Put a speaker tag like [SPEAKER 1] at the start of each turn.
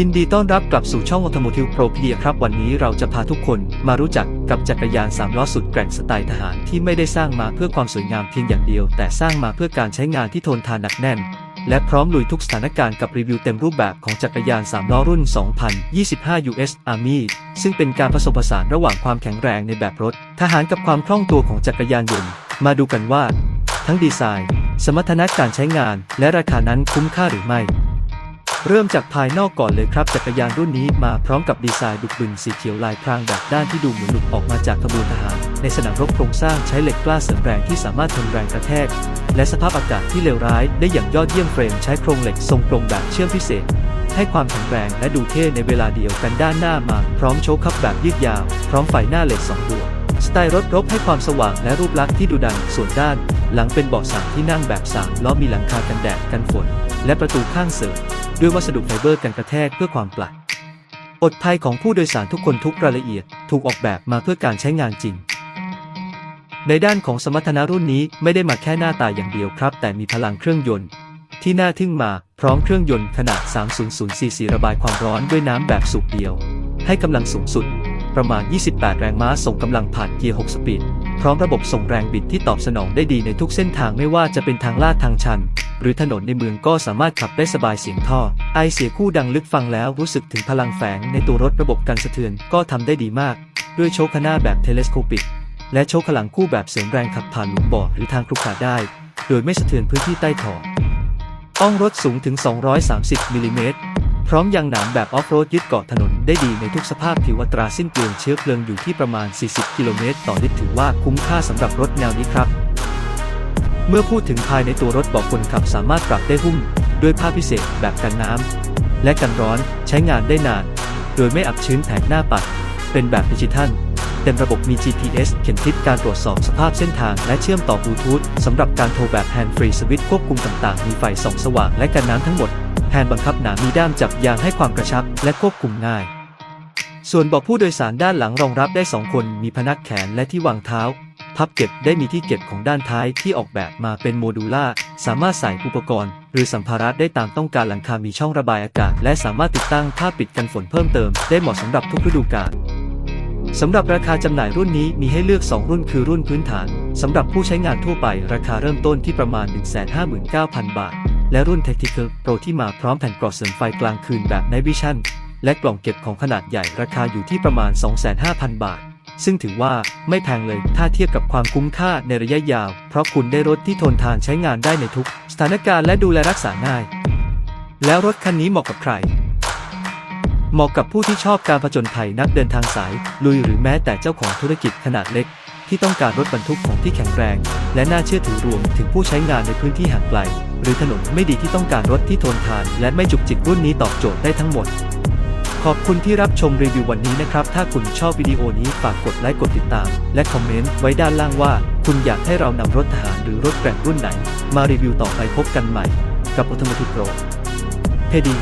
[SPEAKER 1] ยินดีต้อนรับกลับสู่ช่อง Automotive Propedia ครับ วันนี้เราจะพาทุกคนมารู้จักกับจักรยาน3ล้อสุดแกร่งสไตล์ทหารที่ไม่ได้สร้างมาเพื่อความสวยงามเพียงอย่างเดียว แต่สร้างมาเพื่อการใช้งานที่ทนทานหนักแน่น และพร้อมลุยทุกสถานการณ์กับรีวิวเต็มรูปแบบของจักรยาน3ล้อรุ่น 2025 US Army ซึ่งเป็นการผสมผสานระหว่างความแข็งแรงในแบบรถ ทหารกับความคล่องตัวของจักรยานยนต์มาดูกันว่า ทั้งดีไซน์ สมรรถนะการใช้งาน และราคานั้นคุ้มค่าหรือไม่ เริ่มจากภายนอกก่อนเลยครับ จักรยานรุ่นนี้มาพร้อมกับดีไซน์ดุบึนสีเขียวลายพรางแบบด้านที่ดูเหมือนหลุดออกมาจากขบวนทหาร ในสนามรบโครงสร้างใช้เหล็กกล้าเสริมแรงที่สามารถทนแรงกระแทก และสภาพอากาศที่เลวร้ายได้อย่างยอดเยี่ยมเฟรมใช้โครงเหล็กทรงกลมแบบเชื่อมพิเศษ ให้ความแข็งแรงและดูเท่ในเวลาเดียวกันด้านหน้ามาพร้อมโชคคัพแบบยืดยาว พร้อมไฟหน้าเหลดสองดวงสไตล์รถรบให้ความสว่างและรูปลักษณ์ที่ดูดันส่วนด้าน หลังเป็นเบาะสามที่นั่งแบบสามล้อมีหลังคากันแดดกันฝน และประตูข้างเสริม ด้วยวัสดุไฟเบอร์กันกระแทกเพื่อความปลัดปลอดภัยของผู้โดยสารทุกคนทุกรายละเอียดถูกออกแบบมาเพื่อการใช้งานจริง ในด้านของสมรรถนะรุ่นนี้ไม่ได้มาแค่หน้าตาอย่างเดียวครับ แต่มีพลังเครื่องยนต์ ที่น่าทึ่งมาพร้อมเครื่องยนต์ขนาด 300 cc ระบายความร้อนด้วยน้ำแบบสูบเดียว ให้กำลังสูงสุด ประมาณ 28 แรงม้าส่งกำลังผ่านเกียร์ 6 สปีด พร้อมระบบส่งแรงบิดที่ตอบสนองได้ดีในทุกเส้นทางไม่ว่าจะเป็นทางลาดทางชัน หรือถนนในเมืองก็สามารถขับได้สบายเสียงท่อ ไอเสียคู่ดังลึกฟังแล้วรู้สึกถึงพลังแฝงในตัวรถระบบกันสะเทือนก็ทำได้ดีมาก ด้วยโชคหน้าแบบเทเลสโคปิก และโชคขางหลังคู่แบบเสริมแรงขับผ่านหลุมบ่อหรือทางครุขระได้ โดยไม่สะเทือนพื้นที่ใต้ท้องอ่องรถสูงถึง 230มิลลิเมตร พร้อมยางหนามแบบออฟโรดยึดเกาะถนนได้ดีในทุกสภาพผิวอัตราสิ้นเปลืองเชื้อเพลิงอยู่ที่ประมาณ 40 กิโลเมตรต่อลิตรถือว่าคุ้มค่าสำหรับรถแนวนี้ครับเมื่อพูดถึงภายในตัวรถบอกคนขับสามารถปรับได้หุ้ม ด้วยผ้าพิเศษแบบกันน้ำ และกันร้อนใช้งานได้นาน โดยไม่อับชื้นแผงหน้าปัด เป็นแบบดิจิทัล เต็มระบบมี GPS เข็มทิศการตรวจสอบสภาพเส้นทางและเชื่อมต่อบลูทูธสำหรับการโทรแบบแฮนด์ฟรีสวิตช์ควบคุมต่างๆ มีไฟส่องสว่างและกันน้ำทั้งหมดแฮนด์บังคับหนามีด้ามจับยางให้ความกระชับและควบคุมง่าย ส่วนเบาะผู้โดยสารด้านหลังรองรับได้ 2 คนมีพนักแขนและที่วางเท้า พับเก็บได้มีที่เก็บของด้านท้ายที่ออกแบบมาเป็นโมดูล่าสามารถใส่อุปกรณ์ หรือสัมภาระได้ตามต้องการหลังคามีช่องระบายอากาศ และสามารถติดตั้งผ้าปิดกันฝนเพิ่มเติม ได้เหมาะสำหรับทุกฤดูกาล สำหรับราคาจำหน่ายรุ่นนี้มีให้เลือก 2 รุ่นคือรุ่นพื้นฐานสำหรับผู้ใช้งานทั่วไปราคาเริ่มต้นที่ประมาณ 159,000 บาท และรุ่น Tactical Pro ที่มาพร้อมแผ่นกรอเสริมไฟกลางคืนแบบ Night Vision และกล่องเก็บของขนาดใหญ่ราคาอยู่ที่ประมาณ 25,000 บาท ซึ่งถือว่าไม่แพงเลยถ้าเทียบกับความคุ้มค่าในระยะยาว เพราะคุณได้รถที่ทนทานใช้งานได้ในทุก สถานการณ์และดูแลรักษาง่าย แล้วรถคันนี้เหมาะกับใคร เหมาะกับผู้ที่ชอบการผจญภัยนักเดินทางสาย ลุยหรือแม้แต่เจ้าของธุรกิจขนาดเล็ก ที่ต้องการรถบรรทุกของที่แข็งแรง และน่าเชื่อถือรวมถึงผู้ใช้งานในพื้นที่ห่างไกล หรือถนนไม่ดีที่ต้องการรถที่ทนทาน และไม่จุกจิกรุ่นนี้ตอบโจทย์ได้ทั้งหมด ขอบคุณที่รับชมรีวิววันนี้นะครับ ถ้าคุณชอบวิดีโอนี้ฝากกดไลค์กดติดตาม และคอมเมนต์ไว้ด้านล่างว่า คุณอยากให้เรานำรถทหารหรือรถแกร่งรุ่นไหน มารีวิวต่อไปพบกันใหม่ กับ Automotive Pro เทดี